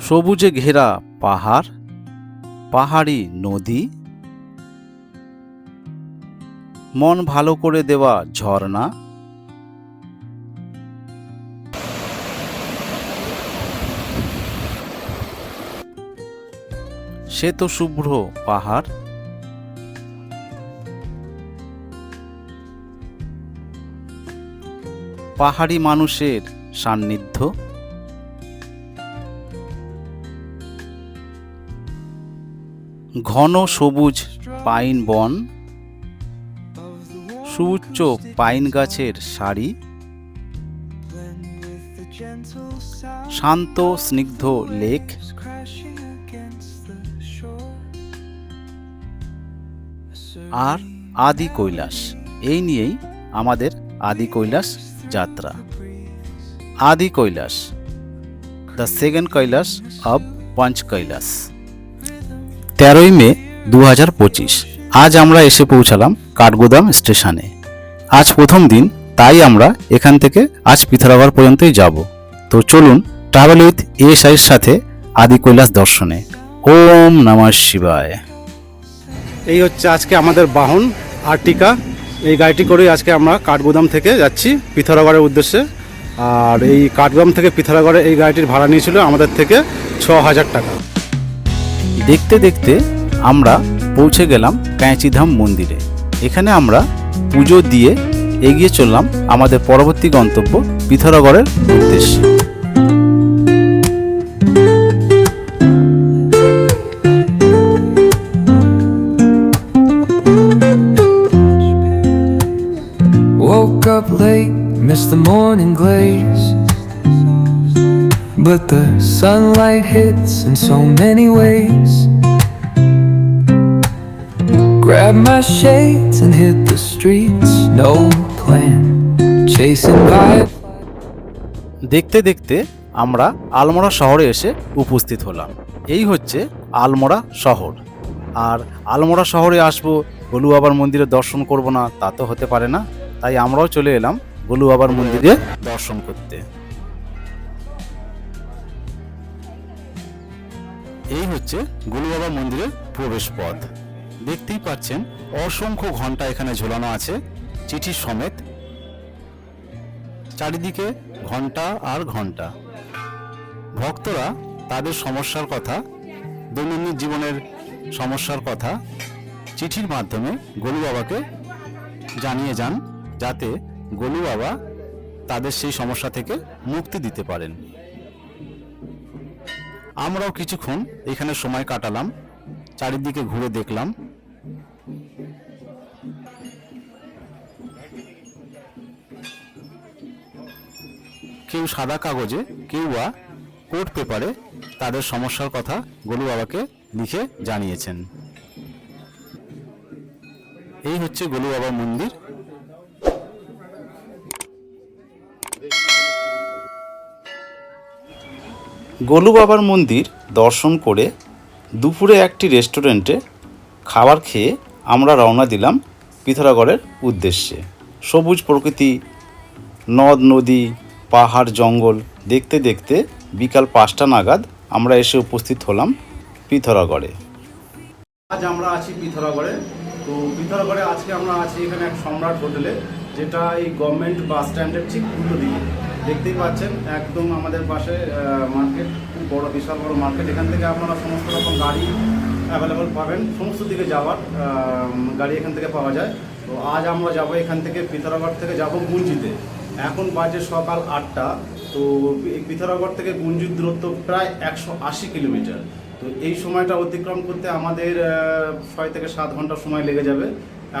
সবুজে ঘেরা পাহাড়, পাহাড়ি নদী। মন ভালো করে দেওয়া ঝর্ণা। সে তো শুভ্র পাহাড়। পাহাড়ি মানুষের সান্নিধ্য। ঘন সবুজ পাইন বন, সুউচ্চ পাইন গাছের সারি, শান্ত স্নিগ্ধ লেক, আর আদি কৈলাস। এই নিয়েই আমাদের আদি কৈলাস যাত্রা। Adi Kailash the second Kailash of Panch Kailash তেরোই মে দু হাজার পঁচিশ। আজ আমরা এসে পৌঁছালাম কাঠগোদাম স্টেশনে। আজ প্রথম দিন, তাই আমরা এখান থেকে আজ পিথারাগড় পর্যন্তই যাব। তো চলুন ট্রাভেল উইথ এএসআইয়ের সাথে আদি কৈলাস দর্শনে। ওম নমঃ শিবায়। এই হচ্ছে আজকে আমাদের বাহন, আর্টিকা। এই গাড়িটি করেই আজকে আমরা কাঠগোদাম থেকে যাচ্ছি পিথরাগড়ের উদ্দেশ্যে। আর এই কাঠগোদাম থেকে পিথরাগড়ে এই গাড়িটির ভাড়া নিয়েছিল আমাদের থেকে ছ হাজার টাকা। দেখতে দেখতে আমরা পৌঁছে গেলাম প্যাঁচিধাম মন্দিরে। এখানে আমরা পুজো দিয়ে এগিয়ে চললাম আমাদের পরবর্তী গন্তব্য পিথরাগড়ের উদ্দেশ্যে। Missed the But the sunlight hits in so many ways. Grab my shades and hit the streets, no plan. Chasing by. দেখতে দেখতে আমরা আলমোড়া শহরে এসে উপস্থিত হলাম। এই হচ্ছে আলমোড়া শহর। আর আলমোড়া শহরে আসব গোলু বাবার মন্দিরে দর্শন করব না তা তো হতে পারে না। তাই আমরাও চলে এলাম গোলু বাবার মন্দিরে দর্শন করতে। এই হচ্ছে গোলু বাবার মন্দিরের প্রবেশ পথ দেখতেই পাচ্ছেন, অসংখ্য ঘণ্টা এখানে ঝোলানো আছে, চিঠি সমেত। চারিদিকে ঘণ্টা আর ঘণ্টা। ভক্তরা তাদের সমস্যার কথা, দৈনন্দিন জীবনের সমস্যার কথা চিঠির মাধ্যমে গোলু বাবাকে জানিয়ে যান, যাতে গোলু বাবা তাদের সেই সমস্যা থেকে মুক্তি দিতে পারেন। আমরাও কিছুক্ষণ এখানে সময় কাটালাম, চারিদিকে ঘুরে দেখলাম। কেউ সাদা কাগজে, কেউ বা কোর্ট পেপারে তাদের সমস্যার কথা গোলু বাবাকে লিখে জানিয়েছেন। এই হচ্ছে গোলু বাবার মন্দির। গোলু বাবার মন্দির দর্শন করে দুপুরে একটি রেস্টুরেন্টে খাবার খেয়ে আমরা রওনা দিলাম পিথরাগড়ের উদ্দেশ্যে। সবুজ প্রকৃতি, নদ, নদী, পাহাড়, জঙ্গল দেখতে দেখতে বিকাল পাঁচটা নাগাদ আমরা এসে উপস্থিত হলাম পিথরাগড়ে। আজ আমরা আছি পিথরাগড়ে। তো পিথরাগড়ে আজকে আমরা আছি এখানে এক সম্রাট হোটেলে, যেটা এই গভর্নমেন্ট বাস স্ট্যান্ডের ঠিক উল্টো দিকে। দেখতেই পাচ্ছেন একদম আমাদের পাশে মার্কেট খুব বড় বিশাল বড় মার্কেট এখান থেকে আপনারা সমস্ত রকম গাড়ি অ্যাভেলেবল পাবেন সমস্ত দিকে যাওয়ার গাড়ি এখান থেকে পাওয়া যায়। তো আজ আমরা যাব এখান থেকে পিথরাগড় থেকে যাব গুঞ্জিতে। এখন বাজে সকাল আটটা তো পিথরাগড় থেকে গুঞ্জির দূরত্ব প্রায় একশো আশি কিলোমিটার। তো এই সময়টা অতিক্রম করতে আমাদের ছয় থেকে সাত ঘণ্টা সময় লেগে যাবে।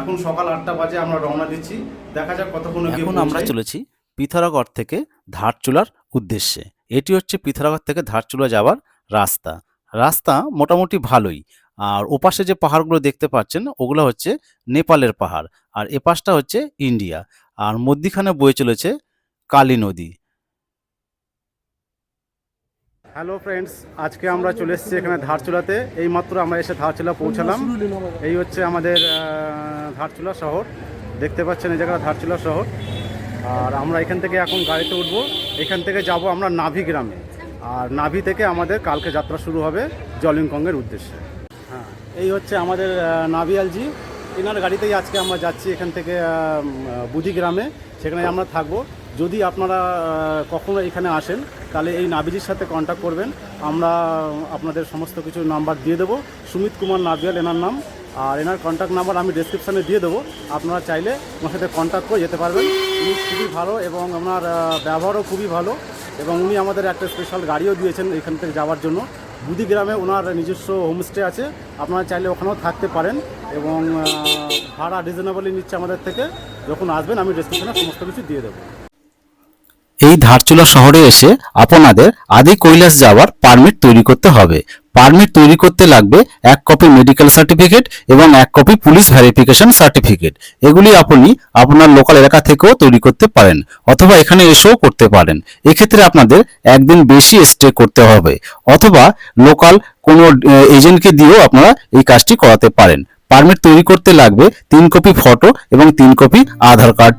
এখন সকাল আটটা বাজে আমরা রওনা দিচ্ছি। দেখা যাক কতক্ষণ এখন আমরা চলেছি। পিথরাগড় থেকে ধারচুলার উদ্দেশ্যে। এটি হচ্ছে পিথরাগড় থেকে ধারচুলা যাওয়ার রাস্তা। রাস্তা মোটামুটি ভালোই। আর ওপাশে যে পাহাড়গুলো দেখতে পাচ্ছেন, ওগুলো হচ্ছে নেপালের পাহাড়। আর এপাশটা হচ্ছে ইন্ডিয়া। আর মধ্যিখানে বয়ে চলেছে কালী নদী। হ্যালো ফ্রেন্ডস আজকে আমরা চলে এসেছি এখানে ধারচুলাতে এইমাত্র আমরা এসে ধারচুলা পৌঁছালাম। এই হচ্ছে আমাদের ধারচুলা শহর। দেখতে পাচ্ছেন এই জায়গাটা ধারচুলা শহর। আর আমরা এখান থেকে এখন গাড়িতে উঠবো। এখান থেকে যাব আমরা নাভি গ্রামে। আর নাভি থেকে আমাদের কালকে যাত্রা শুরু হবে জলিংকংয়ের উদ্দেশ্যে। হ্যাঁ এই হচ্ছে আমাদের আহ, নাভি আলজি এনার গাড়িতেই আজকে আমরা যাচ্ছি এখান থেকে বুধি গ্রামে। সেখানে আমরা থাকব। যদি আপনারা কখনো এখানে আসেন তাহলে এই নাভিজির সাথে কন্ট্যাক্ট করবেন। আমরা আপনাদের সমস্ত কিছু নাম্বার দিয়ে দেবো। সুমিত কুমার নাভিয়াল এনার নাম। আর এনার কন্ট্যাক্ট নাম্বার আমি ডেসক্রিপশানে দিয়ে দেবো। আপনারা চাইলে ওনার সাথে কন্ট্যাক্ট করে যেতে পারবেন। উনি খুবই ভালো এবং ওনার ব্যবহারও খুবই ভালো এবং উনি আমাদের একটা স্পেশাল গাড়িও দিয়েছেন এখান থেকে যাওয়ার জন্য। বুদি গ্রামে ওনার নিজস্ব হোমস্টে আছে। আপনারা চাইলে ওখানেও থাকতে পারেন এবং ভাড়া রিজনেবলি নিচ্ছে আমাদের থেকে। যখন আসবেন আমি ডেসক্রিপশনে সমস্ত কিছু দিয়ে দেবো। এই ধারচুলা শহরে এসে আপনাদের আদি কৈলাস যাওয়ার পারমিট তৈরি করতে হবে। পারমিট তৈরি করতে লাগবে এক কপি মেডিকেল সার্টিফিকেট এবং এক কপি পুলিশ ভেরিফিকেশন সার্টিফিকেট এগুলি আপনি আপনার লোকাল এলাকা থেকেও তৈরি করতে পারেন অথবা এখানে এসেও করতে পারেন। এক্ষেত্রে আপনাদের একদিন বেশি স্টে করতে হবে অথবা লোকাল কোনো এজেন্টকে দিয়েও আপনারা এই কাজটি করাতে পারেন। পারমিট তৈরি করতে লাগবে তিন কপি ফটো এবং তিন copy Aadhaar card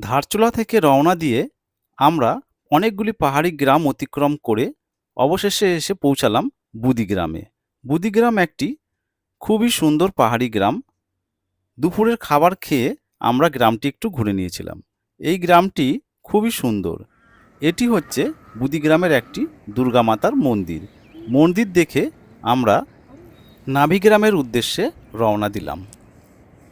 Dharchula থেকে রওনা দিয়ে আমরা অনেকগুলি পাহাড়ি গ্রাম অতিক্রম করে অবশেষে এসে পৌঁছালাম বুদি গ্রামে বুদি গ্রাম একটি খুবই সুন্দর পাহাড়ি গ্রাম। দুপুরের খাবার খেয়ে আমরা গ্রামটি একটু ঘুরে নিয়েছিলাম। এই গ্রামটি খুবই সুন্দর। এটি হচ্ছে বুদি গ্রামের একটি দুর্গা মাতার মন্দির। মন্দির দেখে আমরা নাভিগ্রামের উদ্দেশ্যে রওনা দিলাম।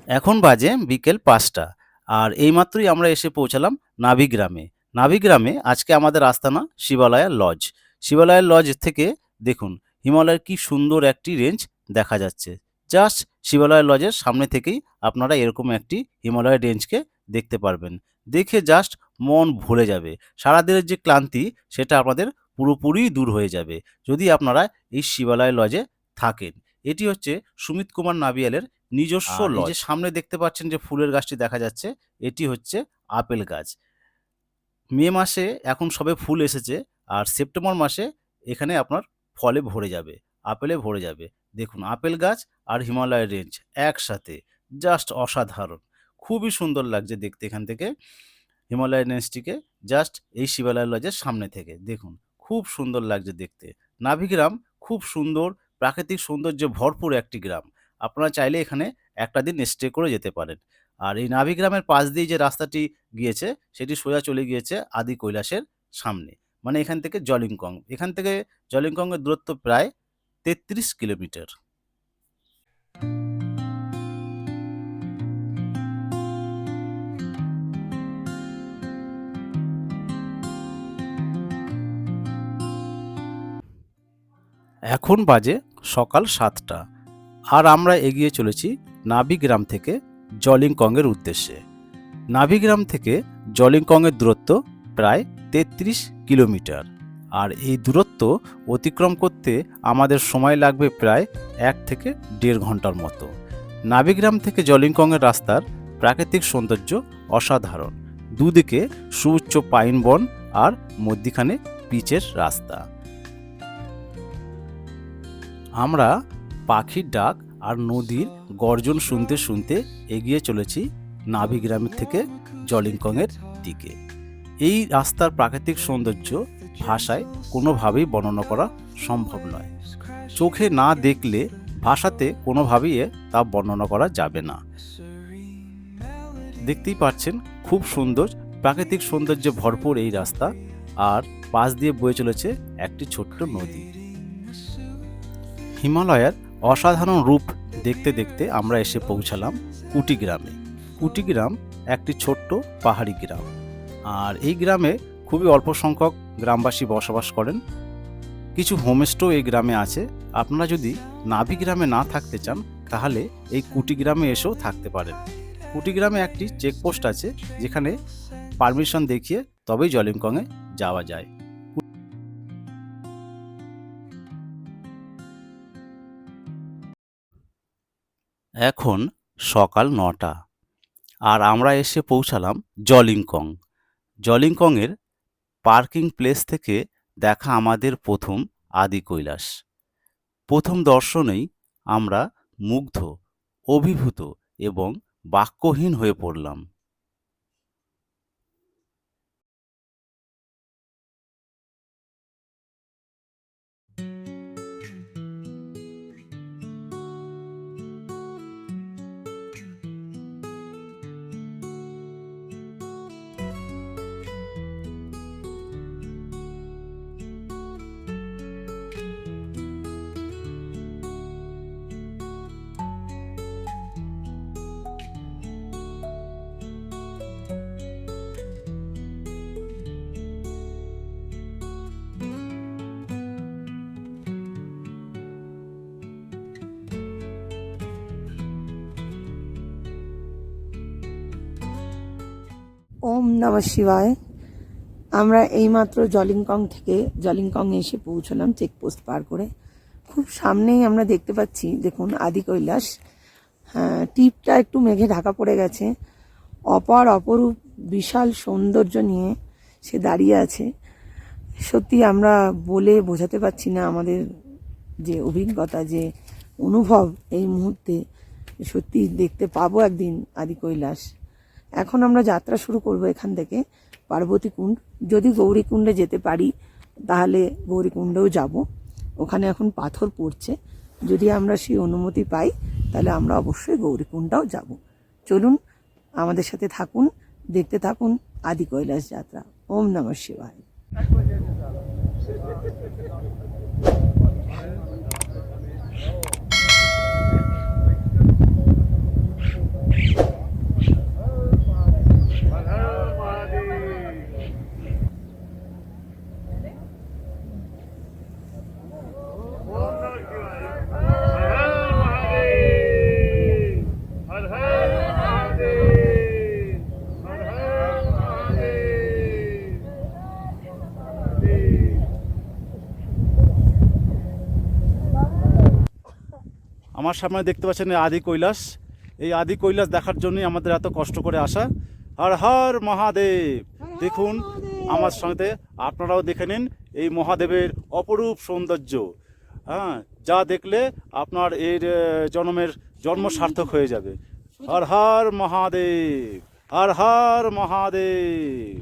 এখন বাজে বিকেল পাঁচটা। আর এইমাত্রই আমরা এসে পৌঁছালাম নাভিগ্রামে। নাভিগ্রামে আজকে আমাদের আস্তানা শিবালয়া লজ শিবালয়ের লজ থেকে দেখুন, হিমালয়ের কি সুন্দর একটি রেঞ্জ দেখা যাচ্ছে। জাস্ট শিবালয়া লজের সামনে থেকেই আপনারা এরকম একটি হিমালয় রেঞ্জকে দেখতে পারবেন। দেখে জাস্ট মন ভরে যাবে। সারাদিনের যে ক্লান্তি, সেটা আপনাদের পুরোপুরি দূর হয়ে যাবে। যদি আপনারা এই শিবালয় লজে থাকেন। এটি হচ্ছে সুমিত কুমার নাবিয়ালের নিজস্ব যে সামনে দেখতে পাচ্ছেন যে ফুলের গাছটি দেখা যাচ্ছে এটি হচ্ছে আপেল গাছ। মে মাসে এখন সবে ফুল এসেছে আর সেপ্টেম্বর মাসে এখানে আপনার ফলে ভরে যাবে আপেলে ভরে যাবে। দেখুন আপেল গাছ আর হিমালয় রেঞ্জ একসাথে জাস্ট অসাধারণ। খুবই সুন্দর লাগছে দেখতে এখান থেকে হিমালয় রেঞ্জটিকে জাস্ট এই শিবালয় লজের সামনে থেকে। দেখুন খুব সুন্দর লাগছে দেখতে। নাভিগ্রাম খুব সুন্দর প্রাকৃতিক সৌন্দর্যে ভরপুর একটি গ্রাম। আপনারা চাইলে এখানে একটা দিন স্টে করে যেতে পারেন। আর এই নাভিগ্রামের পাশ দিয়ে যে রাস্তাটি গিয়েছে, সেটি সোজা চলে গিয়েছে আদি কৈলাসের সামনে। মানে এখান থেকে জলিংকং এখান থেকে জলিংকংয়ের দূরত্ব প্রায় তেত্রিশ কিলোমিটার। এখন বাজে সকাল সাতটা। আর আমরা এগিয়ে চলেছি নাভিগ্রাম থেকে জলিংকংয়ের উদ্দেশ্যে। নাভিগ্রাম থেকে জলিংকংয়ের দূরত্ব প্রায় তেত্রিশ কিলোমিটার। আর এই দূরত্ব অতিক্রম করতে আমাদের সময় লাগবে প্রায় এক থেকে দেড় ঘণ্টার মতো। নাভিগ্রাম থেকে জলিংকংয়ের রাস্তার প্রাকৃতিক সৌন্দর্য অসাধারণ। দুদিকে সুউচ্চ পাইন বন আর মধ্যিখানে পিচের রাস্তা। আমরা পাখির ডাক আর নদীর গর্জন শুনতে শুনতে এগিয়ে চলেছি নাভিগ্রামের থেকে জলিংকংয়ের দিকে। এই রাস্তার প্রাকৃতিক সৌন্দর্য ভাষায় কোনোভাবেই বর্ণনা করা সম্ভব নয়। চোখে না দেখলে ভাষাতে কোনোভাবেই তা বর্ণনা করা যাবে না। দেখতেই পাচ্ছেন খুব সুন্দর প্রাকৃতিক সৌন্দর্যে ভরপুর এই রাস্তা আর পাশ দিয়ে বয়ে চলেছে একটি ছোট্ট নদী। হিমালয়ের অসাধারণ রূপ দেখতে দেখতে আমরা এসে পৌঁছালাম কুটি গ্রামে। গ্রাম একটি ছোট্ট পাহাড়ি গ্রাম। আর এই গ্রামে খুবই অল্প সংখ্যক গ্রামবাসী বসবাস করেন। কিছু হোমস্টেও এই গ্রামে আছে। আপনারা যদি নাভি গ্রামে না থাকতে চান, তাহলে এই কুটি গ্রামে এসেও থাকতে পারেন। কুটি গ্রামে একটি চেকপোস্ট আছে, যেখানে পারমিশন দেখিয়ে তবেই জলিমকংয়ে যাওয়া যায়। এখন সকাল নটা আর আমরা এসে পৌঁছালাম জলিংকং। জলিংকংয়ের পার্কিং প্লেস থেকে দেখা আমাদের প্রথম আদি কৈলাস। প্রথম দর্শনেই আমরা মুগ্ধ, অভিভূত এবং বাক্যহীন হয়ে পড়লাম। ওম নম শিবায়। আমরা এইমাত্র জলিংকং থেকে জলিংকং এসে পৌঁছলাম চেকপোস্ট পার করে। খুব সামনেই আমরা দেখতে পাচ্ছি, দেখুন, আদি কৈলাস। হ্যাঁ টিপটা একটু মেঘে ঢাকা পড়ে গেছে। অপার অপরূপ বিশাল সৌন্দর্য নিয়ে সে দাঁড়িয়ে আছে। সত্যি আমরা বলে বোঝাতে পারছি না আমাদের যে অভিজ্ঞতা, যে অনুভব এই মুহূর্তে সত্যি দেখতে পাবো একদিন আদি কৈলাস। এখন আমরা যাত্রা শুরু করব এখান থেকে, পার্বতী কুণ্ড। যদি গৌরীকুণ্ডে যেতে পারি, তাহলে গৌরীকুণ্ডেও যাব। ওখানে এখন পাথর পড়ছে। যদি আমরা সেই অনুমতি পাই, তাহলে আমরা অবশ্যই গৌরীকুণ্ডাও যাব। চলুন, আমাদের সাথে থাকুন, দেখতে থাকুন আদি কৈলাস যাত্রা। ওম নমঃ শিবায়। हर আমার সামনে দেখতে পাচ্ছেন এই আদি কৈলাস। এই আদি কৈলাস দেখার জন্যই আমাদের এত কষ্ট করে আসা। হর হর মহাদেব। দেখুন আমার সঙ্গে আপনারাও দেখে নিন এই মহাদেবের অপরূপ সৌন্দর্য। হ্যাঁ যা দেখলে আপনার এর জন্মের জন্ম সার্থক হয়ে যাবে। হর হর মহাদেব। হর হর মহাদেব।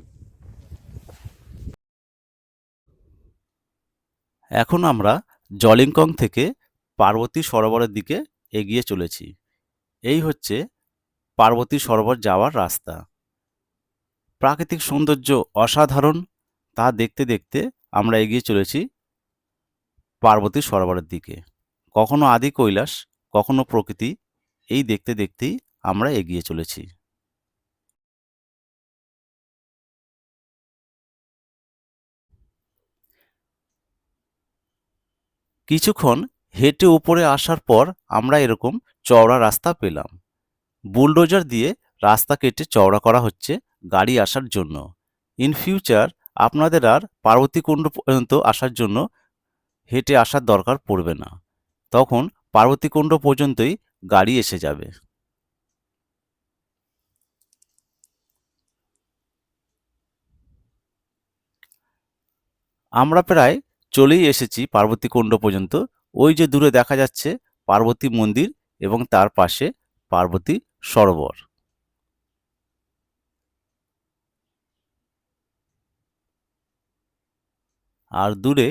এখন আমরা জলিংকং থেকে পার্বতী সরোবরের দিকে এগিয়ে চলেছি। এই হচ্ছে পার্বতী সরোবর যাওয়ার রাস্তা। প্রাকৃতিক সৌন্দর্য অসাধারণ, তা দেখতে দেখতে আমরা এগিয়ে চলেছি পার্বতী সরোবরের দিকে। কখনো আদি কৈলাস, কখনো প্রকৃতি, এই দেখতে দেখতেই আমরা এগিয়ে চলেছি। কিছুক্ষণ হেঁটে উপরে আসার পর আমরা এরকম চওড়া রাস্তা পেলাম। বুলডোজার দিয়ে রাস্তা কেটে চওড়া করা হচ্ছে গাড়ি আসার জন্য। ইন ফিউচার আপনাদের আর পার্বতীকুণ্ড পর্যন্ত আসার জন্য হেঁটে আসার দরকার পড়বে না। তখন পার্বতীকুণ্ড পর্যন্তই গাড়ি এসে যাবে। আমরা প্রায় চলেই এসেছি পার্বতীকুণ্ড পর্যন্ত। ওই যে দূরে দেখা যাচ্ছে পার্বতী মন্দির এবং তার পাশে পার্বতী সরোবর। আর দূরে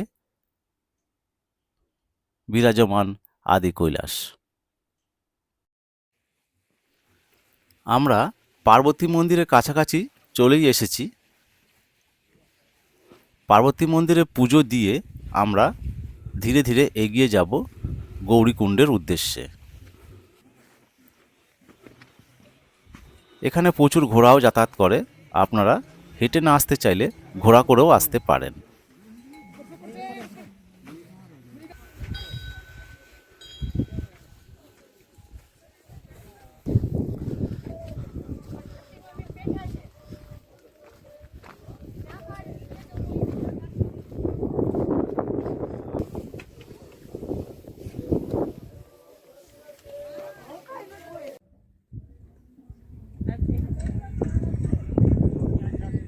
বিরাজমান আদি কৈলাস। আমরা পার্বতী মন্দিরের কাছাকাছি চলেই এসেছি। পার্বতী মন্দিরে পুজো দিয়ে আমরা ধীরে ধীরে এগিয়ে যাব গৌরীকুণ্ডের উদ্দেশ্যে। এখানে প্রচুর ঘোড়াও যাতায়াত করে। আপনারা হেঁটে না আসতে চাইলে ঘোড়া করেও আসতে পারেন।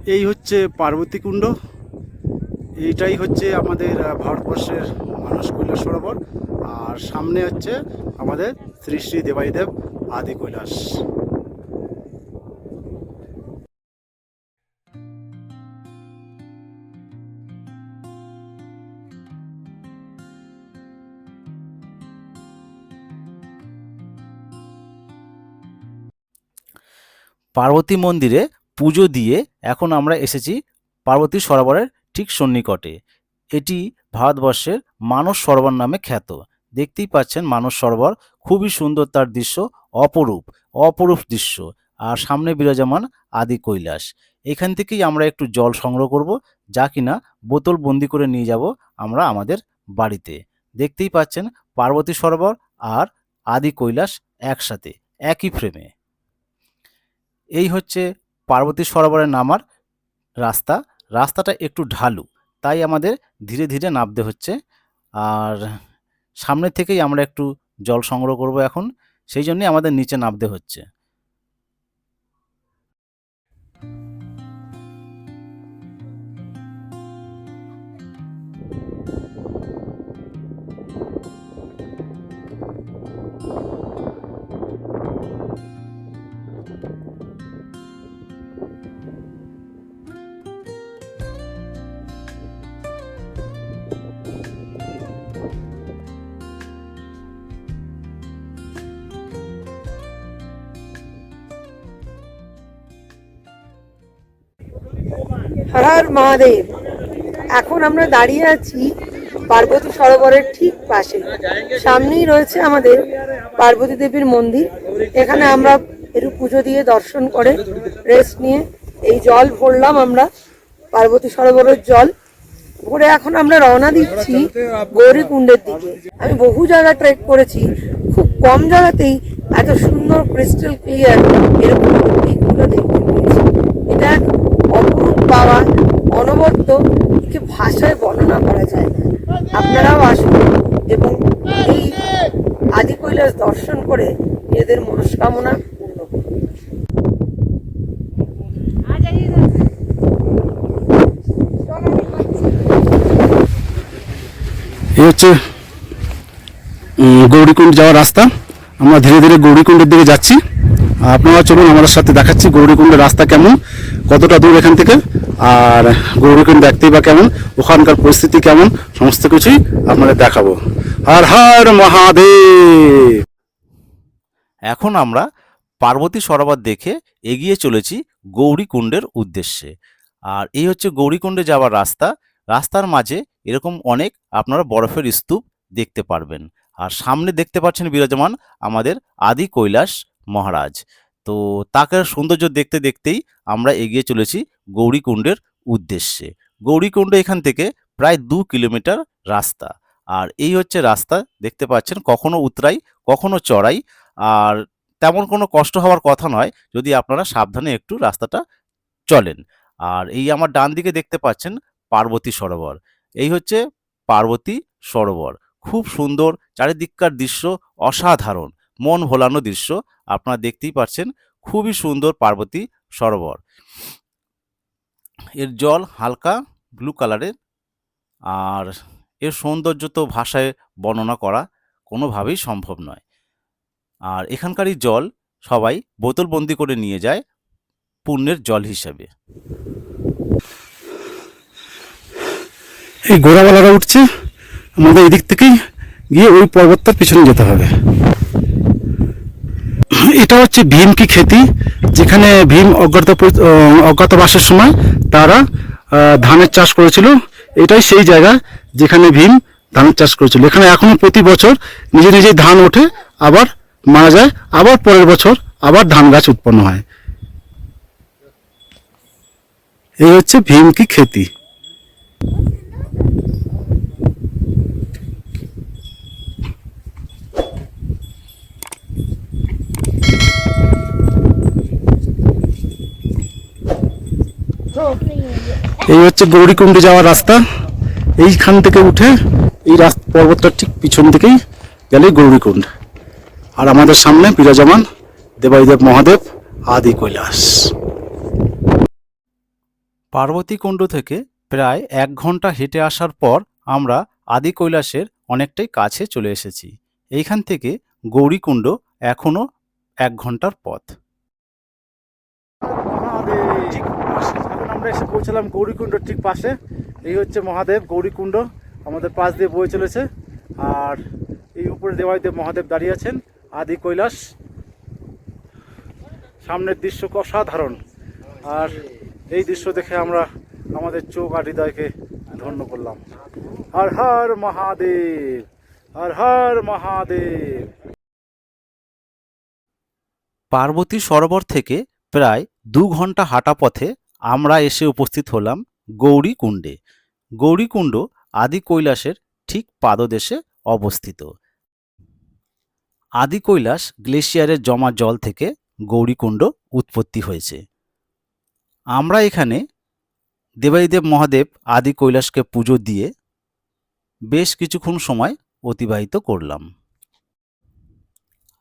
এই হচ্ছে পার্বতী কুণ্ড। এইটাই হচ্ছে আমাদের ভারতবর্ষের মানস কৈলাস সরোবর। আর সামনে হচ্ছে আমাদের শ্রী শ্রী দেবাইদেব আদি কৈলাস। পার্বতী মন্দিরে পুজো দিয়ে এখন আমরা এসেছি পার্বতী সরোবরের ঠিক সন্নিকটে। এটি ভারতবর্ষের মানস সরোবর নামে খ্যাত। দেখতেই পাচ্ছেন মানস সরোবর খুবই সুন্দর তার দৃশ্য, অপরূপ অপরূপ দৃশ্য। আর সামনে বিরাজমান আদি কৈলাস। এখান থেকেই আমরা একটু জল সংগ্রহ করব, যা কিনা বোতল বন্দি করে নিয়ে যাব আমরা আমাদের বাড়িতে। দেখতেই পাচ্ছেন পার্বতী সরোবর আর আদি কৈলাস একসাথে, একই ফ্রেমে এই হচ্ছে পার্বতী সরোবরে নামার রাস্তা। রাস্তাটা একটু ঢালু, তাই আমাদের ধীরে ধীরে নামতে হচ্ছে। আর সামনে থেকেই আমরা একটু জল সংগ্রহ করব এখন, সেই জন্যই আমাদের নিচে নামতে হচ্ছে। হর হর মহাদেব। এখন আমরা দাঁড়িয়ে আছি পার্বতী সরোবরের ঠিক পাশে। সামনেই রয়েছে আমাদের পার্বতী দেবীর মন্দির। এখানে আমরা একটু পুজো দিয়ে দর্শন করে রেস্ট নিয়ে এই জল ভরলাম আমরা, পার্বতী সরোবরের জল। ভরে এখন আমরা রওনা দিচ্ছি গৌরীকুণ্ডের দিকে। আমি বহু জায়গা ট্রেক করেছি, খুব কম জায়গাতেই এত সুন্দর ক্রিস্টাল ক্লিয়ার এরকম এটা অনবদ্য একে ভাষায় বর্ণনা করা যায়। আপনারাও আসুন এবং এই আদি কৈলাস দর্শন করে নিজেদের মনস্কামনা হচ্ছে গৌরীকুণ্ড যাওয়ার রাস্তা। আমরা ধীরে ধীরে গৌরীকুণ্ডের দিকে যাচ্ছি। আপনারা চলুন আমাদের সাথে দেখাচ্ছি গৌরীকুণ্ডের রাস্তা কেমন, কতটা দূর এখান থেকে। আর গৌরীকুণ্ড দেখতেই বা কেমন, ওখানকার পরিস্থিতি কেমন, সমস্ত কিছুই আপনাদের দেখাবো। আর হর মহাদেব! এখন আমরা পার্বতী সরোবর দেখে এগিয়ে চলেছি গৌরীকুণ্ডের উদ্দেশ্যে। আর এই হচ্ছে গৌরীকুণ্ডে যাওয়ার রাস্তা। রাস্তার মাঝে এরকম অনেক আপনারা বরফের স্তূপ দেখতে পারবেন। আর সামনে দেখতে পাচ্ছেন বিরাজমান আমাদের আদি কৈলাস মহারাজ। তো তাকে সৌন্দর্য দেখতে দেখতেই আমরা এগিয়ে চলেছি গৌরীকুণ্ডের উদ্দেশ্যে। গৌরীকুণ্ড এখান থেকে প্রায় দু কিলোমিটার রাস্তা। আর এই হচ্ছে রাস্তা, দেখতে পাচ্ছেন, কখনো উতরাই, কখনো চড়াই। আর তেমন কোনো কষ্ট হওয়ার কথা নয়, যদি আপনারা সাবধানে একটু রাস্তাটা চলেন। আর এই আমার ডান দিকে দেখতে পাচ্ছেন পার্বতী সরোবর। এই হচ্ছে পার্বতী সরোবর। খুব সুন্দর, চারিদিককার দৃশ্য অসাধারণ। মন ভোলানো দৃশ্য। আপনারা দেখতেই পাচ্ছেন খুবই সুন্দর পার্বতী সরোবর। এর জল হালকা ব্লু কালারের আর এর সৌন্দর্য তো ভাষায় বর্ণনা করা কোনোভাবেই সম্ভব নয়। আর এখানকারই জল সবাই বোতলবন্দি করে নিয়ে যায় পুণ্যের জল হিসাবে। এই ঘোড়াওয়ালারা উঠছে, আমাদের এদিক থেকেই গিয়ে ওই পর্বতটার পিছনে যেতে হবে। এটা হচ্ছে ভীম কি খেতি? যেখানে ভীম অজ্ঞাত অজ্ঞাতবাসের সময় তারা ধানের চাষ করেছিল। এটাই সেই জায়গা যেখানে ভীম ধানের চাষ করেছিল। এখানে এখনও প্রতি বছর নিজে নিজেই ধান ওঠে, আবার মারা যায়, আবার পরের বছর আবার ধান গাছ উৎপন্ন হয়। এই হচ্ছে ভীম কি খেতি। এই হচ্ছে গৌরীকুণ্ডে যাওয়ার রাস্তা। এইখান থেকে উঠে এই রাস্তা পর্বতটার ঠিক পিছন থেকেই গেলে গৌরীকুণ্ড। আর আমাদের সামনে বিরাজমান দেবাইদেব মহাদেব আদি কৈলাস। পার্বতীকুণ্ড থেকে প্রায় এক ঘণ্টা হেঁটে আসার পর আমরা আদি কৈলাসের অনেকটাই কাছে চলে এসেছি। এইখান থেকে গৌরীকুণ্ড এখনও এক ঘণ্টার পথ। আমরা এসে পৌঁছালাম গৌরীকুণ্ডর ঠিক পাশে। এই হচ্ছে মহাদেব, গৌরীকুণ্ড আমাদের পাশ দিয়ে বয়ে চলেছে। আর এই উপরে দেবাইদেব মহাদেব দাঁড়িয়ে আছেন, আদি কৈলাস। সামনের দৃশ্য অসাধারণ। আর এই দৃশ্য দেখে আমরা আমাদের চোখ আর হৃদয়কে ধন্য করলাম। হর হর মহাদেব, হর হর মহাদেব। পার্বতী সরোবর থেকে প্রায় দু ঘণ্টা হাঁটা পথে আমরা এসে উপস্থিত হলাম গৌরীকুণ্ডে। গৌরীকুণ্ড আদি কৈলাসের ঠিক পাদদেশে অবস্থিত। আদি কৈলাস গ্লেশিয়ারের জমা জল থেকে গৌরীকুণ্ড উৎপত্তি হয়েছে। আমরা এখানে দেবাদিদেব মহাদেব আদি কৈলাসকে পুজো দিয়ে বেশ কিছুক্ষণ সময় অতিবাহিত করলাম।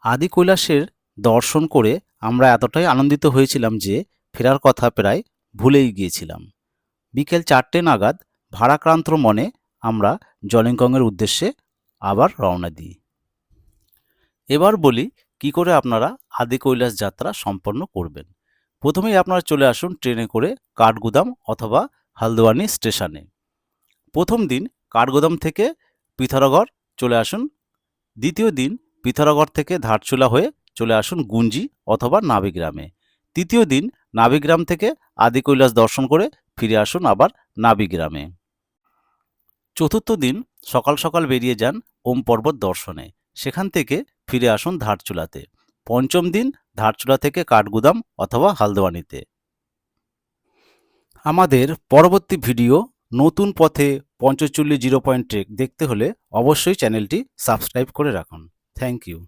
আদি কৈলাসের দর্শন করে আমরা এতটাই আনন্দিত হয়েছিলাম যে ফেরার কথা প্রায় ভুলেই গিয়েছিলাম। বিকেল চারটে নাগাদ ভাড়াক্রান্ত মনে আমরা জলিংকংয়ের উদ্দেশ্যে আবার রওনা দিই। এবার বলি, কি করে আপনারা আদি কৈলাস যাত্রা সম্পন্ন করবেন? প্রথমেই আপনারা চলে আসুন ট্রেনে করে কাঠগুদাম অথবা হালদোয়ানি স্টেশনে। প্রথম দিন কাঠগুদাম থেকে পিথরগড় চলে আসুন। দ্বিতীয় দিন পিথরগড় থেকে ধারচুলা হয়ে চলে আসুন গুঞ্জি অথবা নাবিগ্রামে তৃতীয় দিন নাবিগ্রাম থেকে আদি কৈলাস দর্শন করে ফিরে আসুন আবার নাবিগ্রামে চতুর্থ দিন সকাল সকাল বেরিয়ে যান ওম পর্বত দর্শনে। সেখান থেকে ফিরে আসুন ধারচুলাতে। পঞ্চম দিন ধারচুলা থেকে কাঠগুদাম অথবা হালদোয়ানিতে। আমাদের পরবর্তী ভিডিও নতুন পথে পঞ্চচল্লিশ জিরো পয়েন্ট ট্রেক দেখতে হলে অবশ্যই চ্যানেলটি সাবস্ক্রাইব করে রাখুন। Thank you.